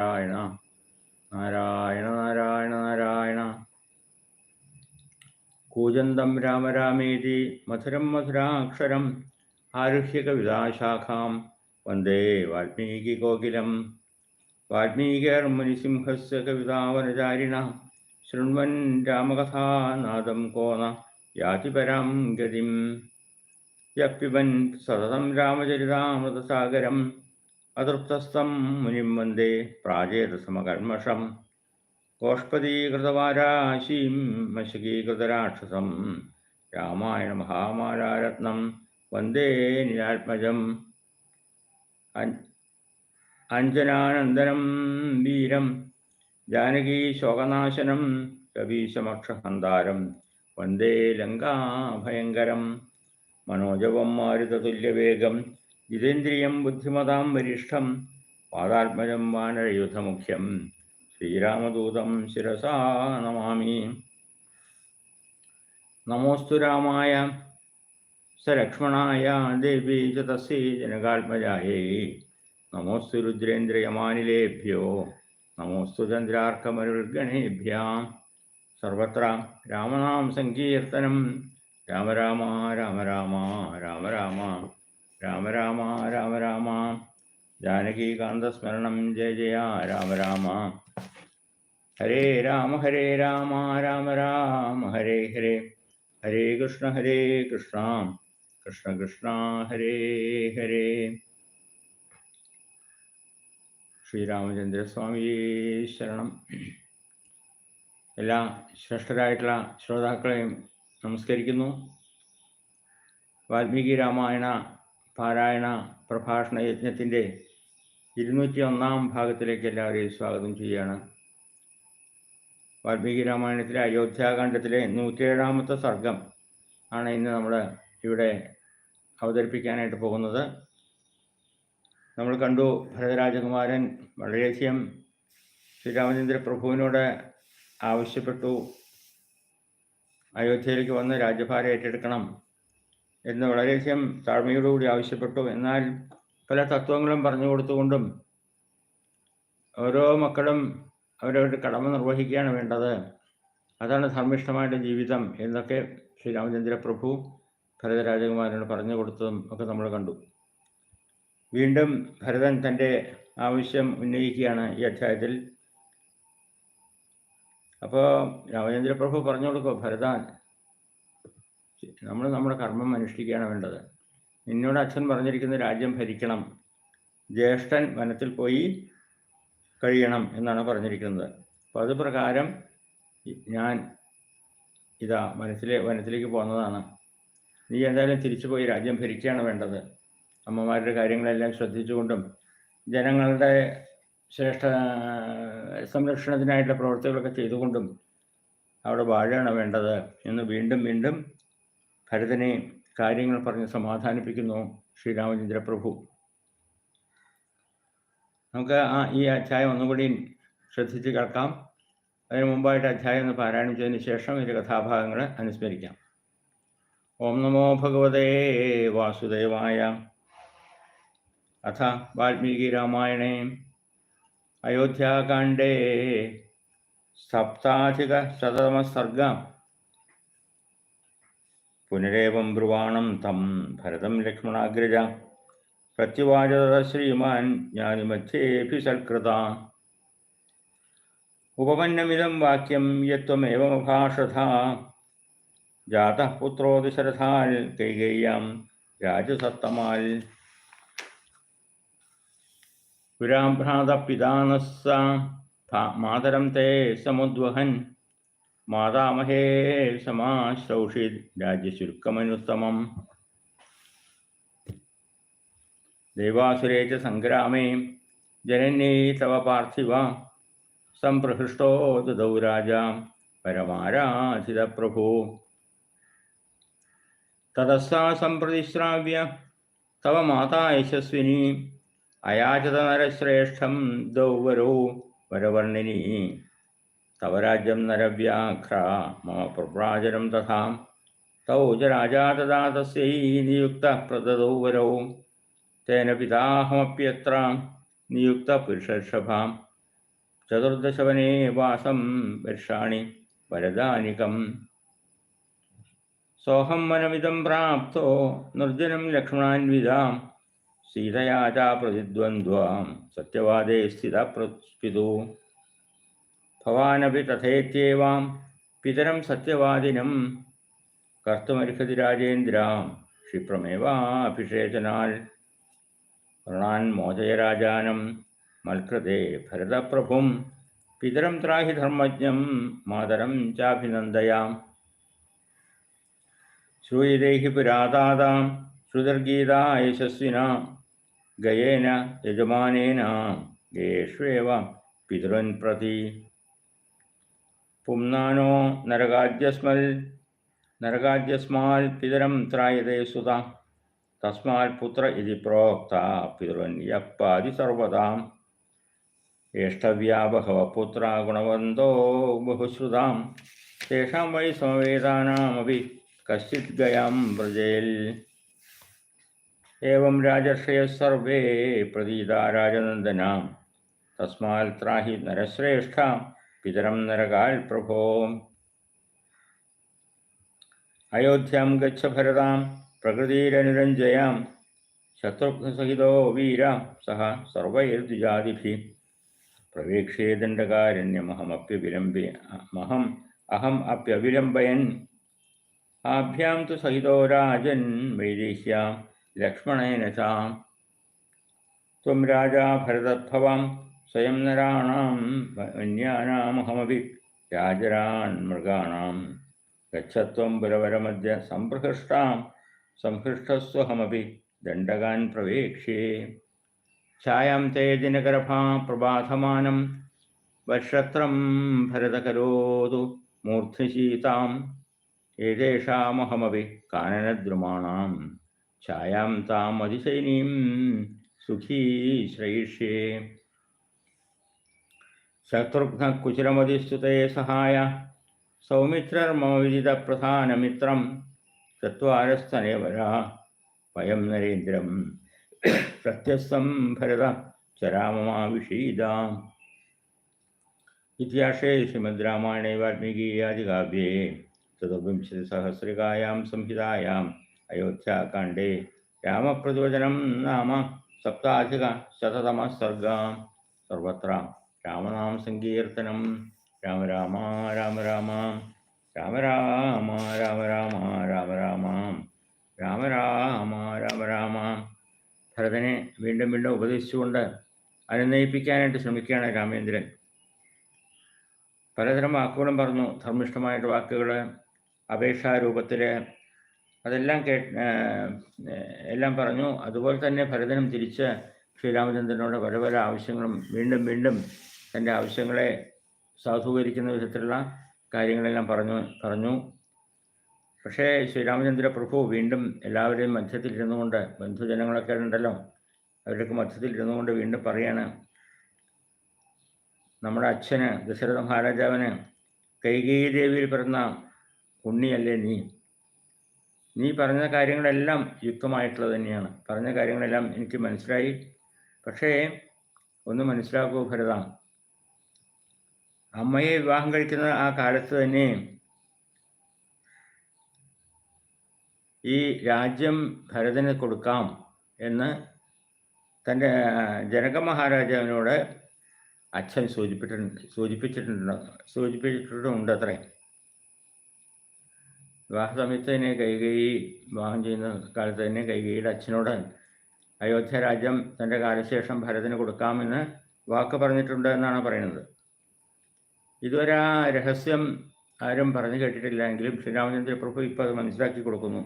നാരായണ നാരായണ നാരായണ നാരായണ. കൂജന്തം രാമരാമേതി മധുരം മധുരാക്ഷരം ആരുഹ്യകവിതാശാഖാം വന്ദേ വാൽമീകി കോകിലം. വാൽമീകിർമുനിസിംഹസ്യ കവിതാവനചാരിണ ശൃൺവൻ രാമകഥാനാദം കോന യാതി പരാം ഗതിം. യപ്പിബൻ സതതം രാമചരിതാമൃതസാഗരം അതൃപ്തസ്ഥം മുനിം വന്ദേ പ്രാജേതസമകർമ്മഷം. കോഷ്പതീകൃതവാരാശീം മശകീകൃതരാക്ഷസം. രാമായണ മഹാമാലാരത്നം വന്ദേ നിരാത്മജം. അഞ്ജനാനന്ദനം വീരം. ജാനകീശോകനാശനം കവീശമക്ഷഹന്താരം വന്ദേ ലങ്കാഭയങ്കരം. മനോജവം മാരുതതുല്യവേഗം. ജിതേന്ദ്രിയം ബുദ്ധിമതാം വരിഷ്ഠം പാതാത്മജം വാനരയുധമുഖ്യം. ശ്രീരാമദൂതം ശിരസാ നമാമി. നമോസ്തു രാമായ സലക്ഷ്മണായ ദേവി ച തസ്യൈ ജനകാത്മജായേ. നമോസ്തു രുദ്രേന്ദ്രിയമാനിലേഭ്യോ. നമോസ്തു ചന്ദ്രാർക്കമരുഗണേഭ്യം സർവത്ര രാമനാം സങ്കീർത്തനം. രാമ രാമ രാമ രാമ രാമ രാമ. രാമ രാമ രാമ രാമ. ജാനകീകാന്തസ്മരണം ജയ ജയ രാമ രാമ. ഹരേ രാമ ഹരേ രാമ രാമ രാമ ഹരേ ഹരേ. ഹരേ കൃഷ്ണ ഹരേ കൃഷ്ണ. കൃഷ്ണ കൃഷ്ണ ഹരേ ഹരേ. ശ്രീരാമചന്ദ്രസ്വാമി ശരണം. എല്ലാ ശ്രേഷ്ഠരായിട്ടുള്ള ശ്രോതാക്കളെയും നമസ്കരിക്കുന്നു. വാൽമീകി രാമായണ പാരായണ പ്രഭാഷണ യജ്ഞത്തിന്റെ ഇരുന്നൂറ്റി ഒന്നാം ഭാഗത്തിലേക്ക് എല്ലാവരെയും സ്വാഗതം ചെയ്യുകയാണ്. വാൽമീകി രാമായണത്തിലെ അയോധ്യാകാന്ഡത്തിലെ നൂറ്റിയേഴാമത്തെ സർഗം ആണ് ഇന്ന് നമ്മൾ ഇവിടെ അവതരിപ്പിക്കാനായിട്ട് പോകുന്നത്. നമ്മൾ കണ്ടു ഭരതരാജകുമാരൻ വളരെയധികം ശ്രീരാമചന്ദ്ര പ്രഭുവിനോട് ആവശ്യപ്പെട്ടു. അയോധ്യയിലേക്ക് വന്ന് രാജ്യഭാരം ഏറ്റെടുക്കണം. എന്ന് വളരെയധികം താഴ്മയോടുകൂടി ആവശ്യപ്പെട്ടു. എന്നാൽ പല തത്വങ്ങളും പറഞ്ഞു കൊടുത്തുകൊണ്ടും ഓരോ മക്കളും അവരവരുടെ കടമ നിർവഹിക്കുകയാണ് വേണ്ടത്. അതാണ് ധർമ്മിഷ്ഠമായിട്ട് ജീവിതം എന്നൊക്കെ ശ്രീരാമചന്ദ്ര പ്രഭു ഭരതരാജകുമാരനോട് പറഞ്ഞു കൊടുത്തതും ഒക്കെ നമ്മൾ കണ്ടു. വീണ്ടും ഭരതൻ തന്റെ ആവശ്യം ഉന്നയിക്കുകയാണ് ഈ അധ്യായത്തിൽ. അപ്പോൾ രാമചന്ദ്രപ്രഭു പറഞ്ഞു കൊടുക്കുക ഭരതാൻ നമ്മൾ നമ്മുടെ കർമ്മം അനുഷ്ഠിക്കുകയാണ് വേണ്ടത്. നിന്നോട് അച്ഛൻ പറഞ്ഞിരിക്കുന്ന രാജ്യം ഭരിക്കണം. ജ്യേഷ്ഠൻ വനത്തിൽ പോയി കഴിയണം എന്നാണ് പറഞ്ഞിരിക്കുന്നത്. അപ്പോൾ അത് പ്രകാരം ഞാൻ ഇതാ വനത്തിലെ വനത്തിലേക്ക് പോകുന്നതാണ് നീ എന്തായാലും തിരിച്ചു പോയി രാജ്യം ഭരിക്കുകയാണ് വേണ്ടത്. അമ്മമാരുടെ കാര്യങ്ങളെല്ലാം ശ്രദ്ധിച്ചുകൊണ്ടും ജനങ്ങളുടെ ശ്രേഷ്ഠ സംരക്ഷണത്തിനായിട്ടുള്ള പ്രവർത്തികളൊക്കെ ചെയ്തുകൊണ്ടും അവിടെ വാഴുകയാണ് വേണ്ടത് എന്ന് വീണ്ടും വീണ്ടും ഭരതനെ കാര്യങ്ങൾ പറഞ്ഞ് സമാധാനിപ്പിക്കുന്നു ശ്രീരാമചന്ദ്ര പ്രഭു നമുക്ക് ആ ഈ അധ്യായം ഒന്നുകൂടി ശ്രദ്ധിച്ച് കേൾക്കാം. അതിനു മുമ്പായിട്ട് അധ്യായം ഒന്ന് പാരായണം ചെയ്തതിന് ശേഷം ഇതിന്റെ കഥാഭാഗങ്ങൾ അനുസ്മരിക്കാം. ഓം നമോ ഭഗവതേ വാസുദേവായ. അഥ വാൽമീകി രാമായണേ. അയോധ്യാകാണ്ഡേ. സപ്താധിക ശതമസർഗ പുനരേവം ബ്രുവാണം തം ഭരതം ലക്ഷ്മണാഗ്രജ. പ്രത്യുവാചത ശ്രീമാൻ ജ്ഞാനിമധ്യേഭി സൽകൃത ഉപപന്നമിതം വാക്യം യത്വമേവമഭാഷഥ ജാത പുത്രോ ദശരഥാൽ കൈകേയ്യാം രാജസത്തമാൽ. പുരാഭ്രാതപിതാനസ്സ മാതരം തേ സമുദ്വഹൻ. മാതാമഹേ സമാശ്രൗഷി രാജ്യശുൽക്കമനുത്തമം. ദൈവാസുരേ ച സംഗ്രാമേ ജനന്യേ തവ പാർത്ഥിവ സംപ്രഹൃഷ്ടോ ദൗ രാജ പരമാരാധിത പ്രഭു. തതസ്സാ സംപ്രതിശ്രാവ്യ തവ മാതാ യശസ്വിനി അയാചത നരശ്രേഷ്ഠം ദൗവരോ വരവർണിനി तव राज्यं नरव्याघ्रा मम प्रव्राजनं तथा तौ च राजा तदा तस्यै नियुक्तः प्रददौ वरौ तेन पिताहमप्यत्र नियुक्तपुरुषर्षभां चतुर्दशवने वासं वर्षाणि वरदानिकम् सोऽहं वनमिदं प्राप्तो निर्जनं लक्ष्मणान्विदां सीतया च प्रतिद्वन्द्वां सत्यवादे स्थितः प्रस्पितुः ഭവാനപി തഥേത്യേവാം പിതരം സത്യവാദിനം. കർത്തമർഹതി രാജേന്ദ്രാം ക്ഷിപ്രമേവാഭിഷേചനാൽ. വ്രണാൻ മോചയരാജാനം മൽകൃതേ ഭരതപ്രഭും പിതരം ത്രാഹി ധർമ്മജ്ഞം മാതരം ചാഭിനന്ദയാം. ശ്രൂയിദേഹി पुराताता श्रुतर्गीता യശസ്വിന ഗയേന യജമാനേന ഗേഷേവ പിതൃൻ പ്രതി പുംനാനോ നരകാദ്യസ്മൽ നരകാദ്യസ്മാൽ പിതരം ത്രായതേ സുത തസ്മാൽ പുത്ര ഇതി പ്രോക്ത പിതൃവന്യപ്പാതി സർവതാം ജ്യേഷ്ഠവ്യാപഹവ പുത്ര ഗുണവന്തോ ബഹുശ്രുതാം തേഷാം വൈ സമവേദാനാമപി കശ്ചിത് ഗയാം വ്രജേൽ ഏവം രാജർഷയ സർവേ പ്രതീത രാജനന്ദനാം തസ്മാൽ ത്രാഹി നരശ്രേഷ്ഠ പിതരം നരകാൽ പ്രഭോ. അയോധ്യാം ഗച്ഛ ഭരതാം പ്രകൃതിരനുരഞ്ജയാം ശത്രുഘ്നസഹിതോ വീര സഹ സർവൈർദ്വിജാതിഭി. പ്രവേക്ഷേദണ്ഡകാരണ്യമഹമപ്യവിലംബി മഹം അഹം അപ്യവിലംബയൻ. ആഭ്യാം തു സഹിതോ രാജൻ വൈദേശ്യാം ലക്ഷ്മണേന ചാം. ത്വം രാജാ ഭരതഭവാം സ്വയം നരാണാം വന്യാനാമഹമതി രാജരാൻ മൃഗാണാം. ഗച്ഛത്വം പുരവരമധ്യ സംഹൃഷ്ടാം സംഹൃഷ്ടസ്വഹമപി ദണ്ഡകാൻ പ്രവേക്ഷ്യേ. ഛായാം തേജിനഗർഭാ പ്രഭാതമാനം. വർഷത്രം ഭരതകരോതു മൂർധശീതാം. ഏതേഷാമഹമപി കാനനദ്രുമാണാം. ഛായാം താം അതിശൈനീം സുഖീ ശ്രയിഷ്യേ ശത്രുഘ്ന കുശലമതിസ്തുതേ സഹായ. സൗമിത്രർമമ വിദിത പ്രധാനമിത്രം ചത്വാരസ്തനേവര വയം നരേന്ദ്രം. സത്യസ്ഥം ഭരത. ചരാമമാവിഷീദാം. ഇത്യാശേ ശ്രീമദ് രാമായണേ വാൽമീകീയാദികാവ്യേ ചതുർവിംശതിസഹസ്രികായാം സംഹിതായാം അയോധ്യാകാണ്ഡേ. രാമപ്രചോദനം നാമ സപ്താധിക ശതതമ സർഗ. സർവത്ര രാമനാമ സങ്കീർത്തനം. രാമ രാമ രാമ രാമ രാമ രാമ രാമ രാമ രാമ രാമ രാമ രാമ രാമ രാമ. ഭരതനെ വീണ്ടും വീണ്ടും ഉപദേശിച്ചുകൊണ്ട് അനുനയിപ്പിക്കാനായിട്ട് ശ്രമിക്കുകയാണ് രാമേന്ദ്രൻ പലതരം വാക്കുകളും പറഞ്ഞു. ധർമ്മിഷ്ഠമായിട്ട് വാക്കുകൾ അപേക്ഷാരൂപത്തിൽ അതെല്ലാം കേ എല്ലാം പറഞ്ഞു. അതുപോലെ തന്നെ ഭരതനും തിരിച്ച് ശ്രീരാമചന്ദ്രനോട് പല പല ആവശ്യങ്ങളും വീണ്ടും വീണ്ടും തന്റെ ആവശ്യങ്ങളെ സാധൂകരിക്കുന്ന വിധത്തിലുള്ള കാര്യങ്ങളെല്ലാം പറഞ്ഞു പറഞ്ഞു. പക്ഷേ ശ്രീരാമചന്ദ്ര പ്രഭു വീണ്ടും എല്ലാവരെയും മധ്യത്തിൽ ഇരുന്നുകൊണ്ട് ബന്ധുജനങ്ങളൊക്കെ ഉണ്ടല്ലോ അവരുടെയൊക്കെ മധ്യത്തിൽ ഇരുന്നുകൊണ്ട് വീണ്ടും പറയാണ് നമ്മുടെ അച്ഛന് ദശരഥ മഹാരാജാവിന് കൈകേയി ദേവിയിൽ പിറന്ന ഉണ്ണിയല്ലേ നീ? നീ പറഞ്ഞ കാര്യങ്ങളെല്ലാം യുക്തമായിട്ടുള്ളത് തന്നെയാണ്. പറഞ്ഞ കാര്യങ്ങളെല്ലാം എനിക്ക് മനസ്സിലായി. പക്ഷേ ഒന്ന് മനസ്സിലാക്കൂ ഭരത അമ്മയെ വിവാഹം കഴിക്കുന്ന ആ കാലത്ത് തന്നെ ഈ രാജ്യം ഭരതന് കൊടുക്കാം എന്ന് തന്റെ ജനക മഹാരാജാവിനോട് അച്ഛൻ സൂചിപ്പിച്ചിട്ടുണ്ട് സൂചിപ്പിച്ചിട്ടുണ്ട് സൂചിപ്പിച്ചിട്ടുണ്ട് അത്രേ വിവാഹ സമയത്ത് തന്നെ കൈകൈ വിവാഹം ചെയ്യുന്ന കാലത്ത് തന്നെ കൈകൈയുടെ അച്ഛനോട് അയോധ്യ രാജ്യം തന്റെ കാലശേഷം ഭരതന് കൊടുക്കാമെന്ന് വാക്ക് പറഞ്ഞിട്ടുണ്ട് എന്നാണ് പറയുന്നത്. ഇതുവരെ ആ രഹസ്യം ആരും പറഞ്ഞു കേട്ടിട്ടില്ല എങ്കിലും ശ്രീരാമചന്ദ്ര പ്രഭു ഇപ്പോൾ അത് മനസ്സിലാക്കി കൊടുക്കുന്നു.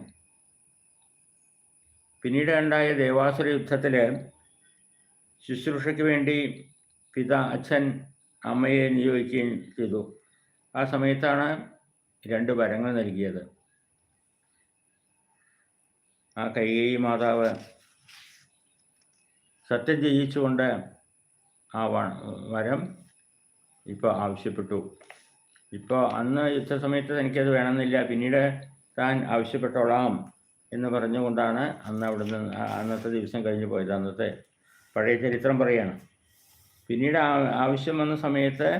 പിന്നീട് ഉണ്ടായ ദേവാസുര യുദ്ധത്തിൽ ശുശ്രൂഷയ്ക്ക് വേണ്ടി പിത അച്ഛൻ അമ്മയെ നിയോഗിക്കുകയും ചെയ്തു. ആ സമയത്താണ് രണ്ട് വരങ്ങൾ നൽകിയത്. ആ കൈകേയി മാതാവ് സത്യം ജയിച്ചുകൊണ്ട് ആ വരം ഇപ്പോൾ ആവശ്യപ്പെട്ടു. ഇപ്പോൾ അന്ന് യുദ്ധസമയത്ത് തനിക്കത് വേണമെന്നില്ല. പിന്നീട് താൻ ആവശ്യപ്പെട്ടോളാം എന്ന് പറഞ്ഞുകൊണ്ടാണ് അന്ന് അവിടുന്ന് അന്നത്തെ ദിവസം കഴിഞ്ഞു പോയത്. അന്നത്തെ പഴയ ചരിത്രം പറയാണ്. പിന്നീട് ആവശ്യം വന്ന സമയത്ത്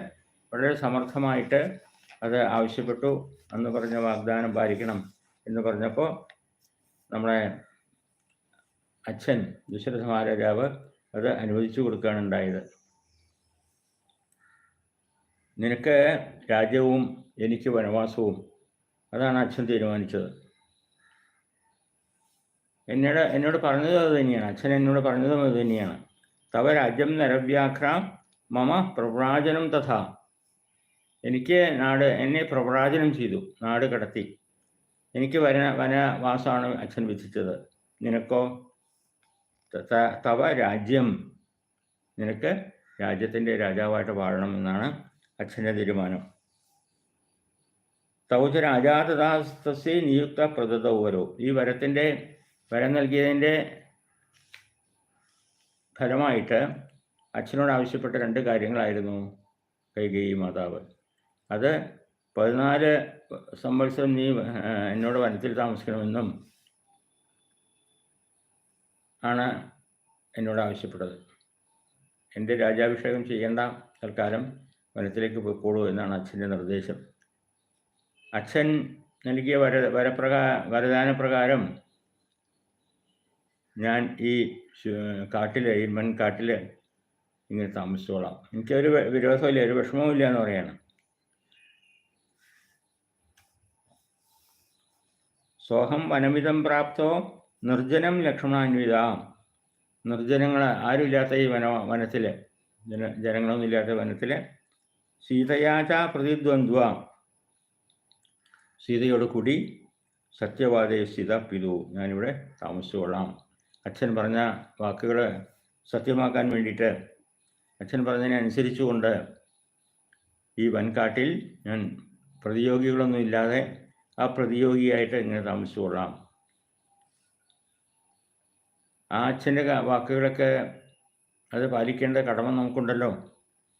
വളരെ സമർത്ഥമായിട്ട് അത് ആവശ്യപ്പെട്ടു. എന്ന് പറഞ്ഞ വാഗ്ദാനം പാലിക്കണം എന്ന് പറഞ്ഞപ്പോൾ നമ്മളെ അച്ഛൻ ദുശരഥ മഹാരാജാവ് അത് അനുവദിച്ചു കൊടുക്കുകയാണ് ഉണ്ടായത്. നിനക്ക് രാജ്യവും എനിക്ക് വനവാസവും. അതാണ് അച്ഛൻ തീരുമാനിച്ചത്. എന്നോട് എന്നോട് പറഞ്ഞതും അത് തന്നെയാണ്. അച്ഛൻ എന്നോട് പറഞ്ഞതും അത് തന്നെയാണ്. തവ രാജ്യം നരവ്യാഘ്ര മമ പ്രവ്രാജനം തഥാ. എനിക്ക് നാട് എന്നെ പ്രവ്രാജനം ചെയ്തു നാട് കടത്തി. എനിക്ക് വന വനവാസമാണ് അച്ഛൻ വിധിച്ചത്. നിനക്കോ? തവ രാജ്യം. നിനക്ക് രാജ്യത്തിന്റെ രാജാവായിട്ട് വാഴണം എന്നാണ് അച്ഛന്റെ തീരുമാനം. തൗച രാജാതദാസ്തസ്യ നിയുക്ത പ്രദത്ത ഓരോ ഈ വരത്തിന്റെ വരം നൽകിയതിന്റെ ഫലമായിട്ട് അച്ഛനോട് ആവശ്യപ്പെട്ട രണ്ട് കാര്യങ്ങളായിരുന്നു കൈകേയി മാതാവ്. അത് പതിനാല് സംവത്സരം നീ എന്നോട് വനത്തിൽ താമസിക്കണമെന്നും ആണ് എന്നോട് ആവശ്യപ്പെട്ടത്. എന്റെ രാജാഭിഷേകം ചെയ്യേണ്ട തൽക്കാലം വനത്തിലേക്ക് പോയിക്കോളൂ എന്നാണ് അച്ഛന്റെ നിർദ്ദേശം. അച്ഛൻ നൽകിയ വര വരപ്രകാ വരദാന പ്രകാരം ഞാൻ ഈ കാട്ടിൽ ഈ മൺകാട്ടിൽ ഇങ്ങനെ താമസിച്ചോളാം. എനിക്കൊരു വിരോധമില്ല ഒരു വിഷമവും ഇല്ല എന്ന് പറയാണ്. സോഹം വനമിതം പ്രാപ്തോ നിർജനം ലക്ഷ്മണാന്വിത നിർജനങ്ങൾ ആരുമില്ലാത്ത ഈ വന വനത്തിൽ ജന ജനങ്ങളൊന്നും ഇല്ലാത്ത വനത്തിൽ സീതയാച പ്രതിദ്വന്ദ്വ. സീതയോട് കൂടി സത്യവാദേ സീത പിതു. ഞാനിവിടെ താമസിച്ചുകൊള്ളാം അച്ഛൻ പറഞ്ഞ വാക്കുകൾ സത്യമാക്കാൻ വേണ്ടിയിട്ട് അച്ഛൻ പറഞ്ഞതിനെ അനുസരിച്ചുകൊണ്ട് ഈ വൻകാട്ടിൽ ഞാൻ പ്രതിയോഗികളൊന്നും ഇല്ലാതെ ആ പ്രതിയോഗിയായിട്ട് ഇങ്ങനെ താമസിച്ചുകൊള്ളാം ആ അച്ഛന്റെ വാക്കുകളൊക്കെ അത് പാലിക്കേണ്ട കടമ നമുക്കുണ്ടല്ലോ.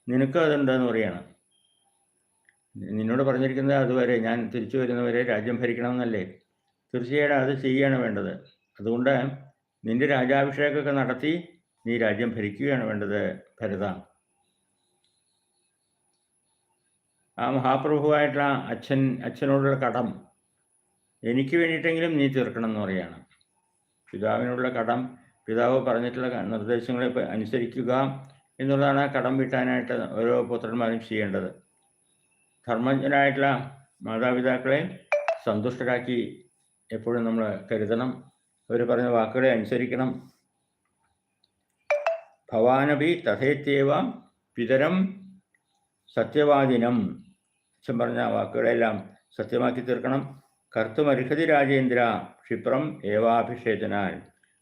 നിനക്കും അതുണ്ടെന്ന് പറയാണ്. നിന്നോട് പറഞ്ഞിരിക്കുന്നത് അതുവരെ ഞാൻ തിരിച്ചു വരുന്നവരെ രാജ്യം ഭരിക്കണമെന്നല്ലേ? തീർച്ചയായിട്ടും അത് ചെയ്യുകയാണ് വേണ്ടത്. അതുകൊണ്ട് നിന്റെ രാജാഭിഷേകമൊക്കെ നടത്തി നീ രാജ്യം ഭരിക്കുകയാണ് വേണ്ടത് ഭരത. ആ മഹാപ്രഭുവായിട്ടുള്ള അച്ഛൻ അച്ഛനോടുള്ള കടം എനിക്ക് വേണ്ടിയിട്ടെങ്കിലും നീ തീർക്കണം എന്ന് പറയാണ്. പിതാവിനോടുള്ള കടം പിതാവ് പറഞ്ഞിട്ടുള്ള നിർദ്ദേശങ്ങളെ അനുസരിക്കുക എന്നുള്ളതാണ് കടം വീട്ടാനായിട്ട് ഓരോ പുത്രന്മാരും ചെയ്യേണ്ടത്. ധർമ്മജ്ഞരായിട്ടുള്ള മാതാപിതാക്കളെ സന്തുഷ്ടരാക്കി എപ്പോഴും നമ്മൾ കരുതണം. അവർ പറഞ്ഞ വാക്കുകളെ അനുസരിക്കണം. ഭവാനപി തഥേത്യവ പിതരം സത്യവാദിനം. അച്ഛൻ പറഞ്ഞ വാക്കുകളെല്ലാം സത്യമാക്കി തീർക്കണം. കർത്തുമർഹതി രാജേന്ദ്ര ക്ഷിപ്രം ഏവാഭിഷേചനാൽ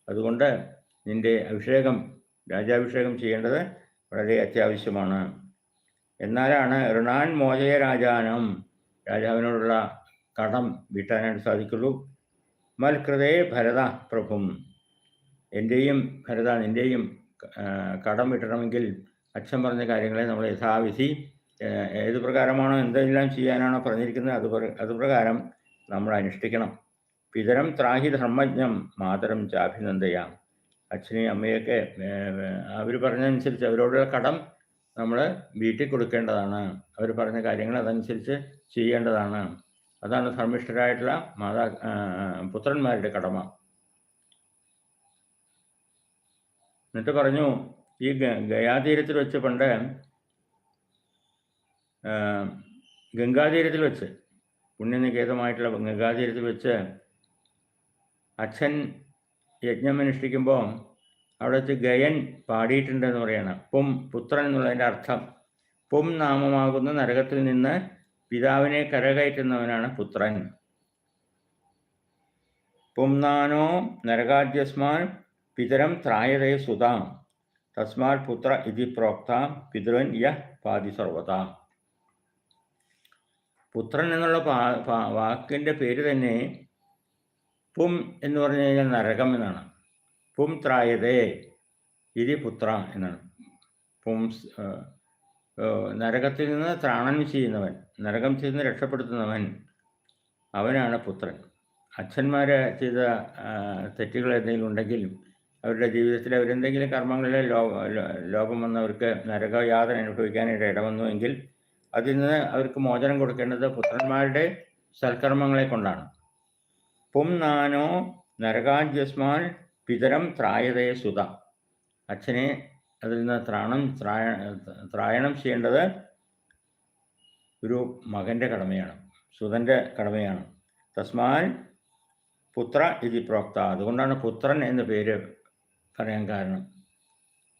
അതുകൊണ്ട് നിന്റെ അഭിഷേകം രാജാഭിഷേകം ചെയ്യേണ്ടത് വളരെ അത്യാവശ്യമാണ്. എന്നാലാണ് ഋണാൻ മോചയ രാജാനം. രാജാവിനോടുള്ള കടം വീട്ടാനായിട്ട് സാധിക്കുള്ളൂ. മൽകൃതേ ഭരത പ്രഭും. എന്റെയും ഭരത നിന്റെയും കടം വീട്ടണമെങ്കിൽ അച്ഛൻ പറഞ്ഞ കാര്യങ്ങളെ നമ്മൾ യഥാവിധി ഏത് പ്രകാരമാണോ എന്തെല്ലാം ചെയ്യാനാണോ പറഞ്ഞിരിക്കുന്നത് അത് അതുപ്രകാരം നമ്മൾ അനുഷ്ഠിക്കണം. പിതരം ത്രാഹി ധർമ്മജ്ഞം മാതരം ചാഭിനന്ദയാം. അച്ഛനെയും അമ്മയൊക്കെ അവർ പറഞ്ഞതനുസരിച്ച് അവരോടുള്ള കടം നമ്മൾ വീട്ടിൽ കൊടുക്കേണ്ടതാണ്. അവർ പറഞ്ഞ കാര്യങ്ങൾ അതനുസരിച്ച് ചെയ്യേണ്ടതാണ്. അതാണ് ധർമ്മിഷ്ഠരായിട്ടുള്ള മാതാ പുത്രന്മാരുടെ കടമ. എന്നിട്ട് പറഞ്ഞു ഈ ഗയാതീരത്തിൽ വെച്ച് പണ്ട് ഗംഗാതീരത്തിൽ വെച്ച് പുണ്യനികേതമായിട്ടുള്ള ഗംഗാതീരത്തിൽ വെച്ച് അച്ഛൻ യജ്ഞം അനുഷ്ഠിക്കുമ്പോൾ അവിടെ ഗയൻ പാടിയിട്ടുണ്ടെന്ന് പറയണം. പും പുത്രൻ എന്നുള്ളതിന്റെ അർത്ഥം. പും നാമമാകുന്ന നരകത്തിൽ നിന്ന് പിതാവിനെ കരകയറ്റുന്നവനാണ് പുത്രൻ. പുംനാനോ നരകാദ്യസ്മാൻ പിതരം ത്രായതേ സുതാം. തസ്മാൽ പുത്ര ഇതി പ്രോക്ത പിതൃൻ യ പാതി സർവതാം. പുത്രൻ എന്നുള്ള വാക്കിന്റെ പേര് തന്നെ പും എന്ന് പറഞ്ഞു കഴിഞ്ഞാൽ നരകം എന്നാണ്. പും ത്രായതേ ഇതി പുത്ര എന്നാണ്. പും നരകത്തിൽ നിന്ന് ത്രാണനം ചെയ്യുന്നവൻ നരകം ചെയ്യുന്ന രക്ഷപ്പെടുത്തുന്നവൻ അവനാണ് പുത്രൻ. അച്ഛന്മാർ ചെയ്ത തെറ്റുകൾ എന്തെങ്കിലും ഉണ്ടെങ്കിൽ അവരുടെ ജീവിതത്തിൽ അവരെന്തെങ്കിലും കർമ്മങ്ങളിൽ ലോ ലോകം വന്നവർക്ക് നരകയാതന അനുഭവിക്കാനായിട്ട് ഇടവന്നുവെങ്കിൽ അതിൽ നിന്ന് അവർക്ക് മോചനം കൊടുക്കേണ്ടത് പുത്രന്മാരുടെ സൽക്കർമ്മങ്ങളെ കൊണ്ടാണ്. പും നാനോ നരകാജ്യസ്മാൻ പിതരം ത്രായതേ സുത. അച്ഛനെ അതിൽ നിന്ന് ത്രാണം ത്രായ ത്രായണം ചെയ്യേണ്ടത് ഒരു മകന്റെ കടമയാണ് സുതന്റെ കടമയാണ്. തസ്മാൻ പുത്ര ഇതി പ്രോക്ത. അതുകൊണ്ടാണ് പുത്രൻ എന്ന പേര് പറയാൻ കാരണം.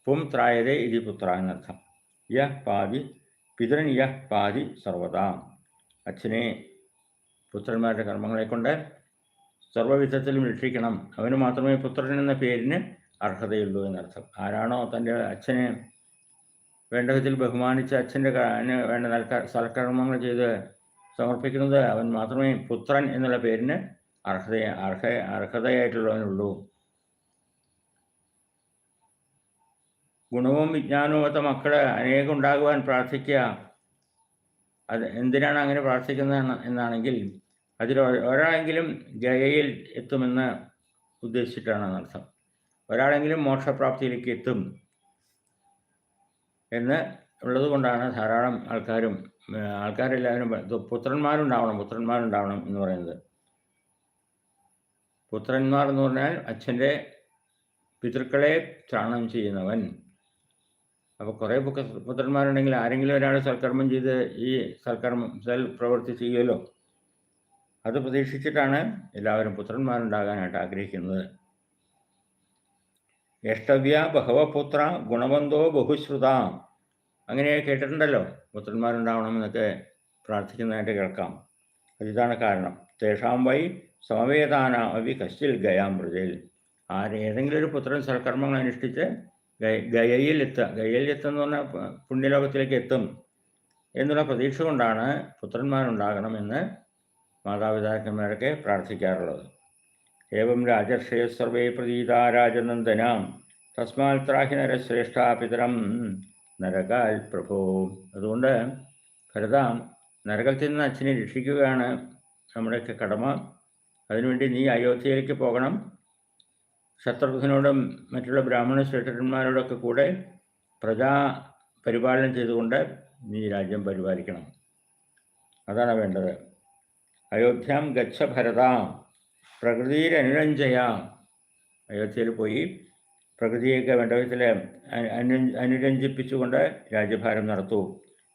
പും ത്രായതേ ഇതി പുത്ര എന്നർത്ഥം. യ പാതി പിതൃൻ യഹ് പാതി സർവതാം. അച്ഛനെ പുത്രന്മാരുടെ കർമ്മങ്ങളെ കൊണ്ട് സർവവിധത്തിലും രക്ഷിക്കണം. അവന് മാത്രമേ പുത്രൻ എന്ന പേരിന് അർഹതയുള്ളൂ എന്നർത്ഥം. ആരാണോ തന്റെ അച്ഛനെ വേണ്ട വിധത്തിൽ ബഹുമാനിച്ച് അച്ഛന്റെ വേണ്ട സൽക്കർമ്മങ്ങൾ ചെയ്ത് സമർപ്പിക്കുന്നത് അവൻ മാത്രമേ പുത്രൻ എന്നുള്ള പേരിന് അർഹത അർഹ അർഹതയായിട്ടുള്ളവനുള്ളൂ. ഗുണവും വിജ്ഞാനവും ഒത്ത അനേകം ഉണ്ടാകുവാൻ പ്രാർത്ഥിക്കുക. അത് എന്തിനാണ് അങ്ങനെ പ്രാർത്ഥിക്കുന്നത് എന്നാണെങ്കിൽ അതിൽ ഒരാളെങ്കിലും ജയയിൽ എത്തുമെന്ന് ഉദ്ദേശിച്ചിട്ടാണ് അർത്ഥം ഒരാളെങ്കിലും മോക്ഷപ്രാപ്തിയിലേക്ക് എത്തും എന്ന് ഉള്ളത് കൊണ്ടാണ് ധാരാളം ആൾക്കാരും ആൾക്കാരെല്ലാവരും പുത്രന്മാരുണ്ടാവണം പുത്രന്മാരുണ്ടാവണം എന്ന് പറയുന്നത്. പുത്രന്മാർ എന്ന് പറഞ്ഞാൽ അച്ഛന്റെ പിതൃക്കളെ ത്രാണം ചെയ്യുന്നവൻ. അപ്പോൾ കുറേ പുത്രന്മാരുണ്ടെങ്കിൽ ആരെങ്കിലും ഒരാൾ സൽക്കർമ്മം ചെയ്ത് ഈ സൽക്കർമ്മം സൽ പ്രവർത്തി ചെയ്യുമല്ലോ. അത് പ്രതീക്ഷിച്ചിട്ടാണ് എല്ലാവരും പുത്രന്മാരുണ്ടാകാനായിട്ട് ആഗ്രഹിക്കുന്നത്. യഷ്ടവ്യ ബഹവപുത്ര ഗുണവന്തോ ബഹുശ്രുത. അങ്ങനെ കേട്ടിട്ടുണ്ടല്ലോ പുത്രന്മാരുണ്ടാവണമെന്നൊക്കെ പ്രാർത്ഥിക്കുന്നതായിട്ട് കേൾക്കാം. അതിതാണ് കാരണം. തേഷാം വൈ സമവേദാന അവി കശ്ചിൽ ഗയാം പ്രജയിൽ ആര് ഏതെങ്കിലും ഒരു പുത്രൻ സൽക്കർമ്മങ്ങൾ അനുഷ്ഠിച്ച് ഗയയിൽ എത്തുക ഗയയിൽ എത്തുന്ന പറഞ്ഞാൽ പുണ്യലോകത്തിലേക്ക് എത്തും എന്നുള്ള പ്രതീക്ഷ കൊണ്ടാണ് പുത്രന്മാരുണ്ടാകണമെന്ന് മാതാപിതാക്കന്മാരൊക്കെ പ്രാർത്ഥിക്കാറുള്ളത്. ഏവം രാജർഷയ സർവേ പ്രതീതാ രാജനന്ദനാം. തസ്മാൽ ത്രാഹി നരശ്രേഷ്ഠാപിതരം നരകാൽ പ്രഭോ. അതുകൊണ്ട് ഭരതാം നരകത്തിൽ നിന്ന് അച്ഛനെ രക്ഷിക്കുകയാണ് നമ്മുടെയൊക്കെ കടമ. അതിനുവേണ്ടി നീ അയോധ്യയിലേക്ക് പോകണം. ശത്രുഘ്നോടും മറ്റുള്ള ബ്രാഹ്മണ ശ്രേഷ്ഠന്മാരോടൊക്കെ കൂടെ പ്രജാ പരിപാലനം ചെയ്തുകൊണ്ട് നീ രാജ്യം പരിപാലിക്കണം. അതാണ് വേണ്ടത്. അയോധ്യാം ഗച്ഛ ഭരതാം പ്രകൃതിയിലനുരഞ്ജയാം. അയോധ്യയിൽ പോയി പ്രകൃതിയൊക്കെ വേണ്ട വിധത്തിൽ അനു അനുരഞ്ജിപ്പിച്ചുകൊണ്ട് രാജ്യഭാരം നടത്തൂ.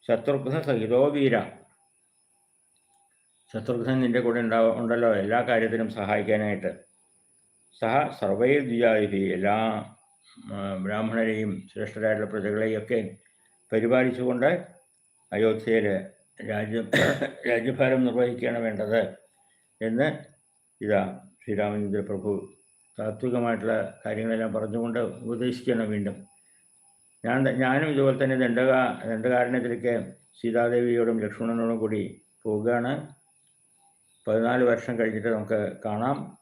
ശത്രുഘ്ന സഹിതോ വീര. ശത്രുഘ്നൻ നിന്റെ കൂടെ ഉണ്ടാവും ഉണ്ടല്ലോ എല്ലാ കാര്യത്തിനും സഹായിക്കാനായിട്ട്. സഹ സർവൈദ്യായുധി എല്ലാ ബ്രാഹ്മണരെയും ശ്രേഷ്ഠരായിട്ടുള്ള പ്രജകളെയൊക്കെ പരിപാലിച്ചുകൊണ്ട് അയോധ്യയിൽ രാജ്യം രാജ്യഭാരം നിർവഹിക്കുകയാണ് വേണ്ടത് എന്ന് ഇതാ ശ്രീരാമചന്ദ്ര പ്രഭു താത്വികമായിട്ടുള്ള കാര്യങ്ങളെല്ലാം പറഞ്ഞുകൊണ്ട് ഉപദേശിക്കുകയാണ് വീണ്ടും. ഞാൻ ഞാനും ഇതുപോലെ തന്നെ ദണ്ഡക ദണ്ഡകാരണ്യത്തിലേക്ക് സീതാദേവിയോടും ലക്ഷ്മണനോടും കൂടി പോവുകയാണ്. പതിനാല് വർഷം കഴിഞ്ഞിട്ട് നമുക്ക് കാണാം.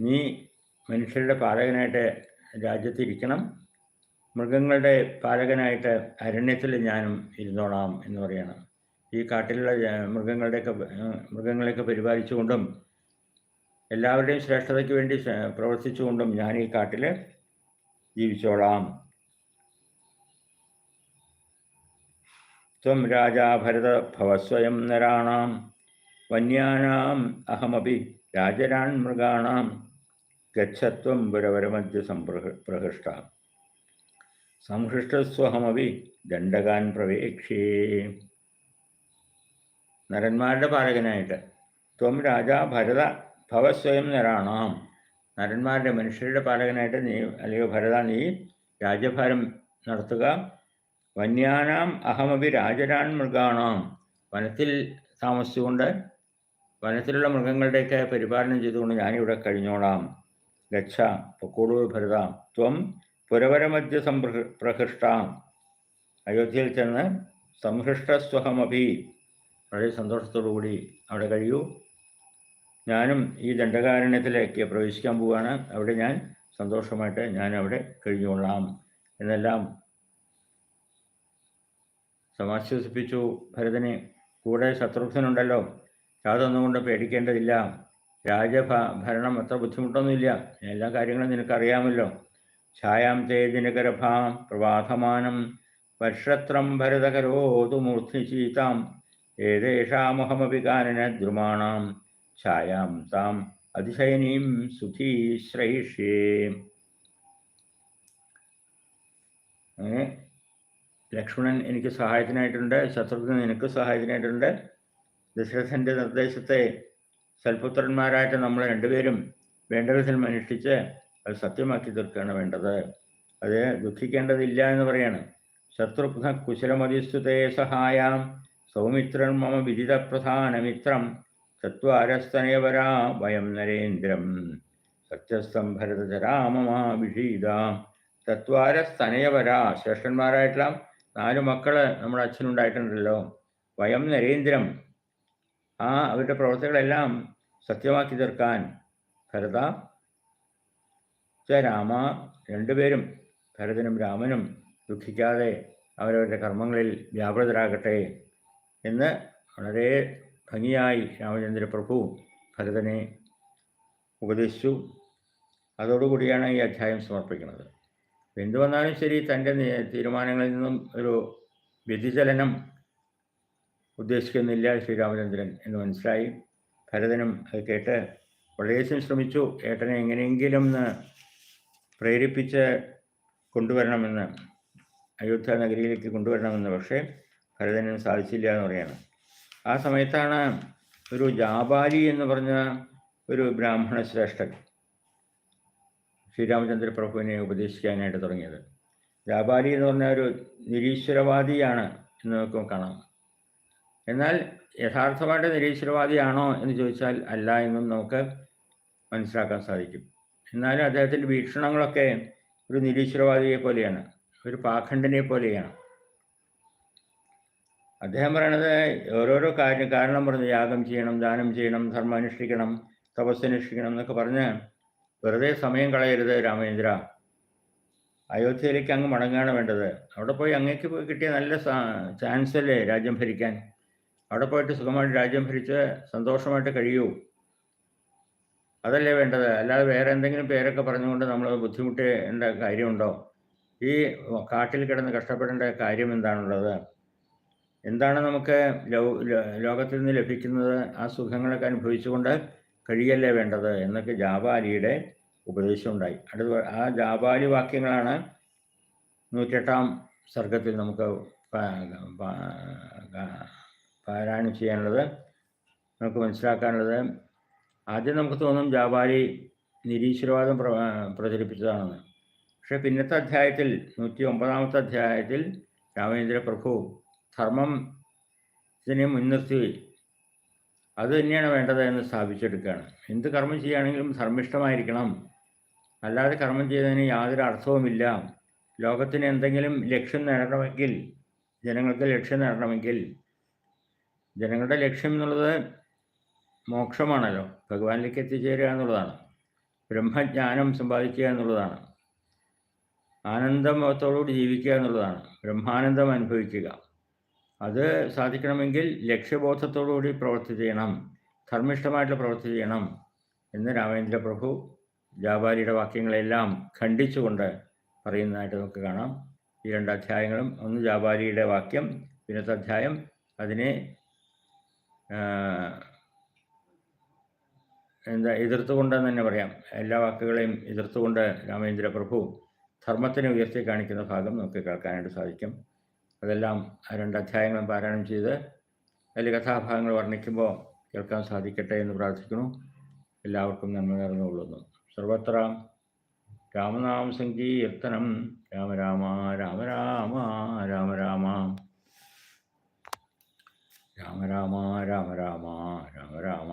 നീ മനുഷ്യരുടെ പാലകനായിട്ട് രാജ്യത്തിരിക്കണം. മൃഗങ്ങളുടെ പാലകനായിട്ട് അരണ്യത്തിൽ ഞാനും ഇരുന്നോളാം എന്ന് പറയണം. ഈ കാട്ടിലുള്ള മൃഗങ്ങളുടെയൊക്കെ മൃഗങ്ങളെയൊക്കെ പരിപാലിച്ചുകൊണ്ടും എല്ലാവരുടെയും ശ്രേഷ്ഠതയ്ക്ക് വേണ്ടി പ്രവർത്തിച്ചുകൊണ്ടും ഞാൻ ഈ കാട്ടിൽ ജീവിച്ചോളാം. ത്വം രാജാ ഭരത ഭവസ്വയം നരാണാം. വന്യാനാം അഹമപി രാജരാൺ മൃഗാണാം. ഗച്ഛത്വം പുരവരമധ്യ സംപ്രഹ പ്രഹൃഷ്ട. സംഹൃഷ്ടസ്വഹമപി ദണ്ഡകാൻ പ്രവേക്ഷേ. നരന്മാരുടെ പാലകനായിട്ട് ത്വം രാജാ ഭരത ഭവസ്വയം നരാണാം. നരന്മാരുടെ മനുഷ്യരുടെ പാലകനായിട്ട് നീ അല്ലയോ ഭരത നീ രാജ്യഭാരം നടത്തുക. വന്യാനാം അഹമവി രാജരാൻ മൃഗാണാം. വനത്തിൽ താമസിച്ചുകൊണ്ട് വനത്തിലുള്ള മൃഗങ്ങളുടെയൊക്കെ പരിപാലനം ചെയ്തുകൊണ്ട് ഞാനിവിടെ കഴിഞ്ഞോളാം. ഗച്ഛ പൊക്കോടു ഭരത ത്വം പുരവരമധ്യ സംപ്രഹ പ്രഹൃഷ്ടാം. അയോധ്യയിൽ ചെന്ന് സംഹൃഷ്ടസ്വഹമഭി. വളരെ കൂടി അവിടെ കഴിയൂ. ഞാനും ഈ ദണ്ഡകാരണ്യത്തിലേക്ക് പ്രവേശിക്കാൻ പോവുകയാണ് അവിടെ ഞാൻ സന്തോഷമായിട്ട് ഞാൻ അവിടെ കഴിഞ്ഞുകൊള്ളാം. എന്നെല്ലാം സമാശ്വസിപ്പിച്ചു. ഭരതനെ കൂടെ ശത്രുഘ്നുണ്ടല്ലോ യാതൊന്നും കൊണ്ട് പേടിക്കേണ്ടതില്ല. രാജഭ ഭരണം അത്ര ബുദ്ധിമുട്ടൊന്നുമില്ല. എല്ലാ കാര്യങ്ങളും നിനക്കറിയാമല്ലോ. ഛായാം തേ ദിനകരഭാം പ്രവാധമാനം. വർഷത്രം ഭരതകരോതു മൂർധ്നിശീതാം ഏതേഷാമഹമപി കാനന ദ്രുമാണാം. ഛായാം താം അതിശയനീം സുധീശ്രയിഷ്യേ അങ്ങനെ ലക്ഷ്മണൻ എനിക്ക് സഹായത്തിനായിട്ടുണ്ട് ശത്രുഘ്നൻ നിനക്ക് സഹായത്തിനായിട്ടുണ്ട്. ദശരഥന്റെ നിർദ്ദേശത്തെ സൽപുത്രന്മാരായിട്ട് നമ്മൾ രണ്ടുപേരും വേണ്ട വിധം അനുഷ്ഠിച്ച് അത് സത്യമാക്കി തീർക്കുകയാണ് വേണ്ടത്. അത് ദുഃഖിക്കേണ്ടതില്ല എന്ന് പറയാണ്. ശത്രുഘ്ന കുശലമതിസ്തുതേ സഹായം. സൗമിത്രൻ മമ വിദിത പ്രധാനമിത്രം ചത്വാരസ്തനേവരാ വയം നരേന്ദ്രം. സത്യസ്ഥം ഭരതരാമമാഭിഷീതാം ചത്വാരസ്തനയവരാ ശ്രേഷ്ഠന്മാരായിട്ടുള്ള നാല് മക്കൾ നമ്മുടെ അച്ഛനുണ്ടായിട്ടുണ്ടല്ലോ. വയം നരേന്ദ്രം. ആ അവരുടെ പ്രവർത്തികളെല്ലാം സത്യമാക്കി തീർക്കാൻ ഭരത രാമ രണ്ടുപേരും ഭരതനും രാമനും ദുഃഖിക്കാതെ അവരവരുടെ കർമ്മങ്ങളിൽ വ്യാപൃതരാകട്ടെ എന്ന് വളരെ ഭംഗിയായി രാമചന്ദ്ര പ്രഭു ഭരതനെ ഉപദേശിച്ചു. അതോടുകൂടിയാണ് ഈ അധ്യായം സമർപ്പിക്കുന്നത്. എന്തു വന്നാലും ശരി തന്റെ തീരുമാനങ്ങളിൽ നിന്നും ഒരു വ്യതിചലനം ഉദ്ദേശിക്കുന്നില്ല ശ്രീരാമചന്ദ്രൻ എന്ന് മനസ്സിലായി. ഭരതനും അത് കേട്ട് വളരെ ശ്രമിച്ചു. ഏട്ടനെ എങ്ങനെയെങ്കിലും പ്രേരിപ്പിച്ച് കൊണ്ടുവരണമെന്ന് അയോധ്യ നഗരിയിലേക്ക് കൊണ്ടുവരണമെന്ന് പക്ഷേ ഭരതനും സാധിച്ചില്ല എന്ന് പറയാണ്. ആ സമയത്താണ് ഒരു ജാബാലി എന്ന് പറഞ്ഞ ഒരു ബ്രാഹ്മണ ശ്രേഷ്ഠൻ ശ്രീരാമചന്ദ്ര പ്രഭുവിനെ ഉപദേശിക്കാനായിട്ട് തുടങ്ങിയത്. ജാബാലി എന്ന് പറഞ്ഞ ഒരു നിരീശ്വരവാദിയാണ് എന്ന് നമുക്ക് കാണാം. എന്നാൽ യഥാർത്ഥമായിട്ട് നിരീശ്വരവാദിയാണോ എന്ന് ചോദിച്ചാൽ അല്ല എന്നും നമുക്ക് മനസ്സിലാക്കാൻ സാധിക്കും. എന്നാലും അദ്ദേഹത്തിന്റെ വീക്ഷണങ്ങളൊക്കെ ഒരു നിരീശ്വരവാദിയെ പോലെയാണ് ഒരു പാഖണ്ഡനെ പോലെയാണ്. അദ്ദേഹം പറയണത് ഓരോരോ കാര്യം കാരണം പറഞ്ഞ് യാഗം ചെയ്യണം ദാനം ചെയ്യണം ധർമ്മം അനുഷ്ഠിക്കണം തപസ്സനുഷ്ഠിക്കണം എന്നൊക്കെ പറഞ്ഞ് വെറുതെ സമയം കളയരുത് രാമേന്ദ്ര അയോധ്യയിലേക്ക് അങ്ങ് മടങ്ങുകയാണ് വേണ്ടത്. അവിടെ പോയി അങ്ങേക്ക് പോയി കിട്ടിയ നല്ല ചാൻസ് അല്ലേ രാജ്യം ഭരിക്കാൻ? അവിടെ പോയിട്ട് സുഖമായിട്ട് രാജ്യം ഭരിച്ച് സന്തോഷമായിട്ട് കഴിയൂ. അതല്ലേ വേണ്ടത്? അല്ലാതെ വേറെ എന്തെങ്കിലും പേരൊക്കെ പറഞ്ഞുകൊണ്ട് നമ്മൾ ബുദ്ധിമുട്ട് എന്താ കാര്യമുണ്ടോ? ഈ കാട്ടിൽ കിടന്ന് കഷ്ടപ്പെടേണ്ട കാര്യം എന്താണുള്ളത്? എന്താണ് നമുക്ക് ലോകത്തിൽ നിന്ന് ലഭിക്കുന്നത്? ആ സുഖങ്ങളൊക്കെ അനുഭവിച്ചുകൊണ്ട് കഴിയല്ലേ വേണ്ടത്? എന്നൊക്കെ ജാബാലിയുടെ ഉപദേശം ഉണ്ടായി അടുത്ത ആ ജാബാലി വാക്യങ്ങളാണ് നൂറ്റെട്ടാം സർഗത്തിൽ നമുക്ക് പാരായണം ചെയ്യാനുള്ളത്. നമുക്ക് മനസ്സിലാക്കാനുള്ളത് ആദ്യം നമുക്ക് തോന്നും ജാബാലി നിരീശ്വരവാദം പ്ര പ്രചരിപ്പിച്ചതാണെന്ന്. പക്ഷേ പിന്നത്തെ അധ്യായത്തിൽ നൂറ്റി ഒമ്പതാമത്തെ അധ്യായത്തിൽ രാമേന്ദ്ര പ്രഭു ധർമ്മം ഇതിനെ മുൻനിർത്തി അത് തന്നെയാണ് വേണ്ടത് എന്ന് സ്ഥാപിച്ചെടുക്കുകയാണ്. എന്ത് കർമ്മം ചെയ്യുകയാണെങ്കിലും ധർമ്മിഷ്ഠമായിരിക്കണം. അല്ലാതെ കർമ്മം ചെയ്തതിന് യാതൊരു അർത്ഥവുമില്ല. ലോകത്തിന് എന്തെങ്കിലും ലക്ഷ്യം നേടണമെങ്കിൽ ജനങ്ങൾക്ക് ലക്ഷ്യം നേടണമെങ്കിൽ ജനങ്ങളുടെ ലക്ഷ്യം എന്നുള്ളത് മോക്ഷമാണല്ലോ. ഭഗവാനിലേക്ക് എത്തിച്ചേരുക എന്നുള്ളതാണ്. ബ്രഹ്മജ്ഞാനം സമ്പാദിക്കുക എന്നുള്ളതാണ്. ആനന്ദത്തോടുകൂടി ജീവിക്കുക എന്നുള്ളതാണ്. ബ്രഹ്മാനന്ദം അനുഭവിക്കുക. അത് സാധിക്കണമെങ്കിൽ ലക്ഷ്യബോധത്തോടുകൂടി പ്രവൃത്തി ചെയ്യണം. ധർമ്മിഷ്ഠമായിട്ടുള്ള പ്രവൃത്തി ചെയ്യണം എന്ന് രാമേന്ദ്ര പ്രഭു ജാബാലിയുടെ വാക്യങ്ങളെല്ലാം ഖണ്ഡിച്ചുകൊണ്ട് പറയുന്നതായിട്ട് നമുക്ക് കാണാം. ഈ രണ്ട് അധ്യായങ്ങളും ഒന്ന് ജാബാലിയുടെ വാക്യം പിന്നത്തെ അധ്യായം അതിനെ എന്താ എതിർത്തുകൊണ്ടെന്ന് തന്നെ പറയാം. എല്ലാ വാക്കുകളെയും എതിർത്തുകൊണ്ട് രാമേന്ദ്ര പ്രഭു ധർമ്മത്തിനെ ഉയർത്തി കാണിക്കുന്ന ഭാഗം നമുക്ക് കേൾക്കാനായിട്ട് സാധിക്കും. അതെല്ലാം രണ്ട് അധ്യായങ്ങളും പാരായണം ചെയ്ത് അതിൽ കഥാഭാഗങ്ങൾ വർണിക്കുമ്പോൾ കേൾക്കാൻ സാധിക്കട്ടെ എന്ന് പ്രാർത്ഥിക്കുന്നു. എല്ലാവർക്കും നന്മ നേർന്നുകൊള്ളുന്നു സർവത്ര രാമനാമ സങ്കീർത്തനം. രാമ രാമ രാമ രാമ രാമ രാമ. രാമ രാമ രാമ രാമ രാമ രാമ.